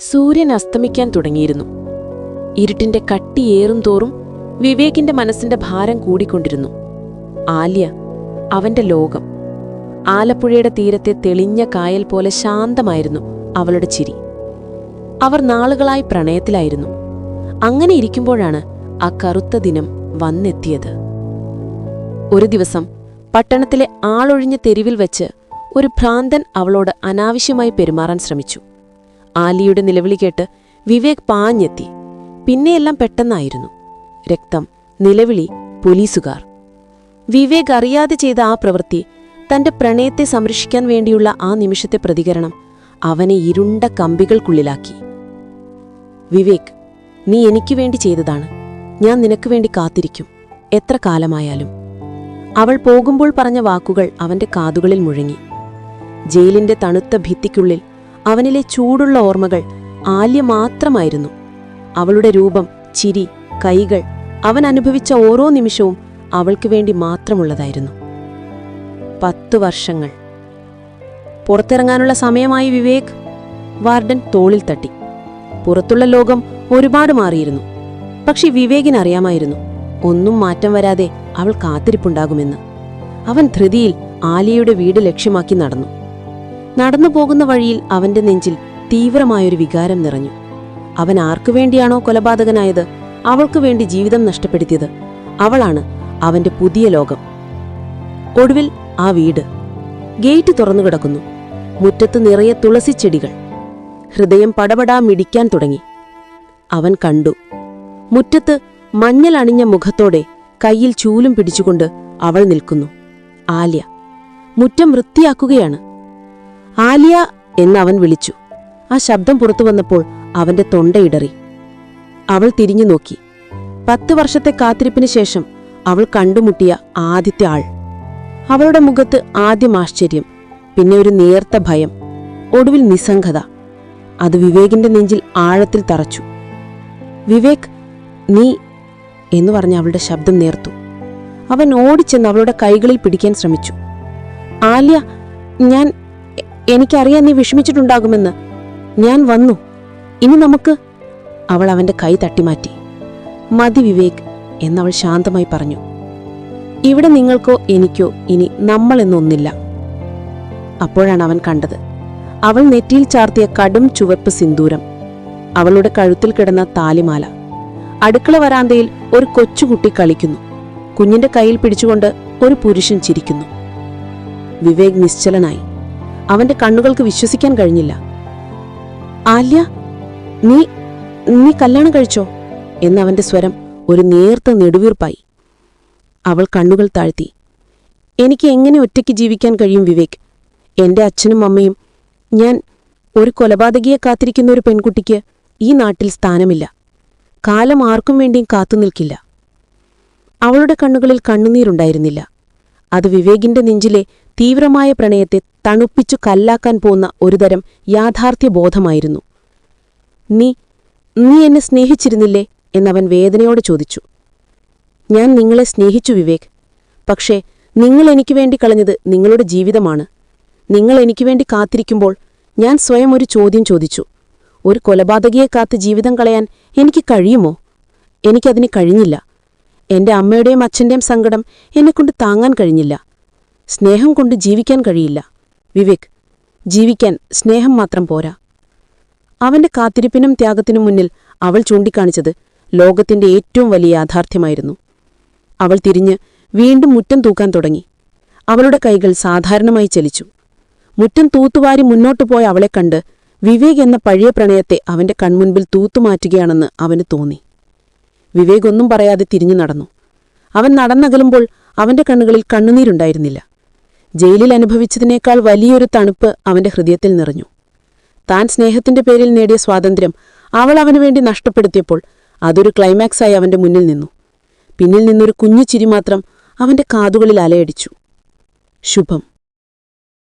സൂര്യൻ അസ്തമിക്കാൻ തുടങ്ങിയിരുന്നു. ഇരുട്ടിന്റെ കട്ടിയേറും തോറും വിവേകിന്റെ മനസ്സിന്റെ ഭാരം കൂടിക്കൊണ്ടിരുന്നു. ആല്യ അവന്റെ ലോകം. ആലപ്പുഴയുടെ തീരത്തെ തെളിഞ്ഞ കായൽ പോലെ ശാന്തമായിരുന്നു അവളുടെ ചിരി. അവർ നാളുകളായി പ്രണയത്തിലായിരുന്നു. അങ്ങനെ ഇരിക്കുമ്പോഴാണ് ആ കറുത്ത ദിനം വന്നെത്തിയത്. ഒരു ദിവസം പട്ടണത്തിലെ ആളൊഴിഞ്ഞ തെരുവിൽ വെച്ച് ഒരു ഭ്രാന്തൻ അവളോട് അനാവശ്യമായി പെരുമാറാൻ ശ്രമിച്ചു. ആലിയുടെ നിലവിളി കേട്ട് വിവേക് പാഞ്ഞെത്തി. പിന്നെയെല്ലാം പെട്ടെന്നായിരുന്നു. രക്തം നിലവിളി പോലീസുകാർ. വിവേക് അറിയാതെ ചെയ്ത ആ പ്രവൃത്തി തന്റെ പ്രണയത്തെ സംരക്ഷിക്കാൻ വേണ്ടിയുള്ള ആ നിമിഷത്തെ പ്രതികരണം അവനെ ഇരുണ്ട കമ്പികൾക്കുള്ളിലാക്കി. വിവേക് നീ എനിക്ക് വേണ്ടി ചെയ്തതാണ്. ഞാൻ നിനക്ക് വേണ്ടി കാത്തിരിക്കും. എത്ര കാലമായാലും. അവൾ പോകുമ്പോൾ പറഞ്ഞ വാക്കുകൾ അവന്റെ കാതുകളിൽ മുഴങ്ങി. ജയിലിന്റെ തണുത്ത ഭിത്തിക്കുള്ളിൽ അവനിലെ ചൂടുള്ള ഓർമ്മകൾ ആല്യ മാത്രമായിരുന്നു അവളുടെ രൂപം ചിരി കൈകൾ അവൻ അനുഭവിച്ച ഓരോ നിമിഷവും അവൾക്ക് വേണ്ടി മാത്രമുള്ളതായിരുന്നു. പത്തു വർഷങ്ങൾ. പുറത്തിറങ്ങാനുള്ള സമയമായി വിവേക് വാർഡൻ തോളിൽ തട്ടി. പുറത്തുള്ള ലോകം ഒരുപാട് മാറിയിരുന്നു. പക്ഷെ വിവേകിന് അറിയാമായിരുന്നു ഒന്നും മാറ്റം വരാതെ അവൾ കാത്തിരിപ്പുണ്ടാകുമെന്ന്. അവൻ ധൃതിയിൽ ആലിയയുടെ വീട് ലക്ഷ്യമാക്കി നടന്നു. നടന്നു പോകുന്ന വഴിയിൽ അവന്റെ നെഞ്ചിൽ തീവ്രമായൊരു വികാരം നിറഞ്ഞു. അവൻ ആർക്കു വേണ്ടിയാണോ കൊലപാതകനായത് അവൾക്കു വേണ്ടി ജീവിതം നഷ്ടപ്പെടുത്തിയത് അവളാണ് അവന്റെ പുതിയ ലോകം. ഒടുവിൽ ആ വീട് ഗേറ്റ് തുറന്നു കിടക്കുന്നു. മുറ്റത്ത് നിറയെ തുളസിച്ചെടികൾ ഹൃദയം പടപടാ മിടിക്കാൻ തുടങ്ങി. അവൻ കണ്ടു. മുറ്റത്ത് മഞ്ഞൾ അണിഞ്ഞ മുഖത്തോടെ കയ്യിൽ ചൂലും പിടിച്ചുകൊണ്ട് അവൾ നിൽക്കുന്നു. ആലിയ. മുറ്റം വൃത്തിയാക്കുകയാണ്. ആലിയ എന്ന് അവൻ വിളിച്ചു. ആ ശബ്ദം പുറത്തു വന്നപ്പോൾ അവന്റെ തൊണ്ടയിടറി അവൾ തിരിഞ്ഞു നോക്കി. പത്ത് വർഷത്തെ കാത്തിരിപ്പിന് ശേഷം അവൾ കണ്ടുമുട്ടിയ ആദ്യത്തെ ആൾ. അവളുടെ മുഖത്ത് ആദ്യം ആശ്ചര്യം പിന്നെ ഒരു നേർത്ത ഭയം ഒടുവിൽ നിസ്സംഗത. അത് വിവേകിന്റെ നെഞ്ചിൽ ആഴത്തിൽ തറച്ചു. വിവേക് നീ എന്ന് പറഞ്ഞ അവളുടെ ശബ്ദം നേർത്തു. അവൻ ഓടിച്ചെന്ന് അവളുടെ കൈകളിൽ പിടിക്കാൻ ശ്രമിച്ചു. ആലിയ ഞാൻ എനിക്കറിയാൻ നീ വിഷമിച്ചിട്ടുണ്ടാകുമെന്ന് ഞാൻ വന്നു. ഇനി നമുക്ക് അവൾ അവന്റെ കൈ തട്ടിമാറ്റി. മതി വിവേക് എന്നവൾ ശാന്തമായി പറഞ്ഞു. ഇവിടെ നിങ്ങൾക്കോ എനിക്കോ ഇനി നമ്മൾ എന്നൊന്നില്ല അപ്പോഴാണ് അവൻ കണ്ടത്. അവൾ നെറ്റിയിൽ ചാർത്തിയ കടും ചുവപ്പ് സിന്ദൂരം. അവളുടെ കഴുത്തിൽ കിടന്ന താലിമാല. അടുക്കള വരാന്തയിൽ ഒരു കൊച്ചുകുട്ടി കളിക്കുന്നു. കുഞ്ഞിന്റെ കയ്യിൽ പിടിച്ചുകൊണ്ട് ഒരു പുരുഷൻ ചിരിക്കുന്നു. വിവേക് നിശ്ചലനായി. അവന്റെ കണ്ണുകൾക്ക് വിശ്വസിക്കാൻ കഴിഞ്ഞില്ല. ആല്യ നീ നീ കല്യാണം കഴിച്ചോ? എന്നവന്റെ സ്വരം ഒരു നേർത്ത നെടുവീർപ്പായി. അവൾ കണ്ണുകൾ താഴ്ത്തി. എനിക്ക് എങ്ങനെ ഒറ്റയ്ക്ക് ജീവിക്കാൻ കഴിയും വിവേക്? എന്റെ അച്ഛനും അമ്മയും ഞാൻ ഒരു കൊലപാതകിയെ കാത്തിരിക്കുന്ന ഒരു പെൺകുട്ടിക്ക് ഈ നാട്ടിൽ സ്ഥാനമില്ല. കാലം ആർക്കും വേണ്ടിയും കാത്തുനിൽക്കില്ല അവളുടെ കണ്ണുകളിൽ കണ്ണുനീരുണ്ടായിരുന്നില്ല. അത് വിവേകിന്റെ നെഞ്ചിലെ തീവ്രമായ പ്രണയത്തെ തണുപ്പിച്ചു കല്ലാക്കാൻ പോന്ന ഒരുതരം യാഥാർത്ഥ്യബോധമായിരുന്നു. നീ നീ എന്നെ സ്നേഹിച്ചിരുന്നില്ലേ? എന്നവൻ വേദനയോടെ ചോദിച്ചു. ഞാൻ നിങ്ങളെ സ്നേഹിച്ചു വിവേക്. പക്ഷേ നിങ്ങൾ എനിക്ക് വേണ്ടി കളഞ്ഞത് നിങ്ങളുടെ ജീവിതമാണ്. നിങ്ങൾ എനിക്ക് വേണ്ടി കാത്തിരിക്കുമ്പോൾ ഞാൻ സ്വയം ഒരു ചോദ്യം ചോദിച്ചു. ഒരു കൊലപാതകിയെ കാത്ത് ജീവിതം കളയാൻ എനിക്ക് കഴിയുമോ? എനിക്കതിന് കഴിഞ്ഞില്ല. എന്റെ അമ്മയുടെയും അച്ഛന്റെയും സങ്കടം എന്നെക്കൊണ്ട് താങ്ങാൻ കഴിഞ്ഞില്ല. സ്നേഹം കൊണ്ട് ജീവിക്കാൻ കഴിയില്ല. വിവേക് ജീവിക്കാൻ സ്നേഹം മാത്രം പോരാ. അവന്റെ കാത്തിരിപ്പിനും ത്യാഗത്തിനും മുന്നിൽ അവൾ ചൂണ്ടിക്കാണിച്ചത് ലോകത്തിന്റെ ഏറ്റവും വലിയ യാഥാർത്ഥ്യമായിരുന്നു. അവൾ തിരിഞ്ഞ് വീണ്ടും മുറ്റം തൂക്കാൻ തുടങ്ങി. അവളുടെ കൈകൾ സാധാരണമായി ചലിച്ചു. മുറ്റം തൂത്തുവാരി മുന്നോട്ടു പോയ അവളെ കണ്ട് വിവേക് എന്ന പഴയ പ്രണയത്തെ അവന്റെ കൺമുൻപിൽ തൂത്തുമാറ്റുകയാണെന്ന് അവന് തോന്നി. വിവേക് ഒന്നും പറയാതെ തിരിഞ്ഞു നടന്നു. അവൻ നടന്നകലുമ്പോൾ അവന്റെ കണ്ണുകളിൽ കണ്ണുനീരുണ്ടായിരുന്നില്ല. ജയിലിൽ അനുഭവിച്ചതിനേക്കാൾ വലിയൊരു തണുപ്പ് അവന്റെ ഹൃദയത്തിൽ നിറഞ്ഞു. താൻ സ്നേഹത്തിന്റെ പേരിൽ നേടിയ സ്വാതന്ത്ര്യം അവൾ അവനു വേണ്ടി നഷ്ടപ്പെടുത്തിയപ്പോൾ അതൊരു ക്ലൈമാക്സായി അവന്റെ മുന്നിൽ നിന്നു. പിന്നിൽ നിന്നൊരു കുഞ്ഞു ചിരി മാത്രം അവന്റെ കാതുകളിൽ അലയടിച്ചു. ശുഭം.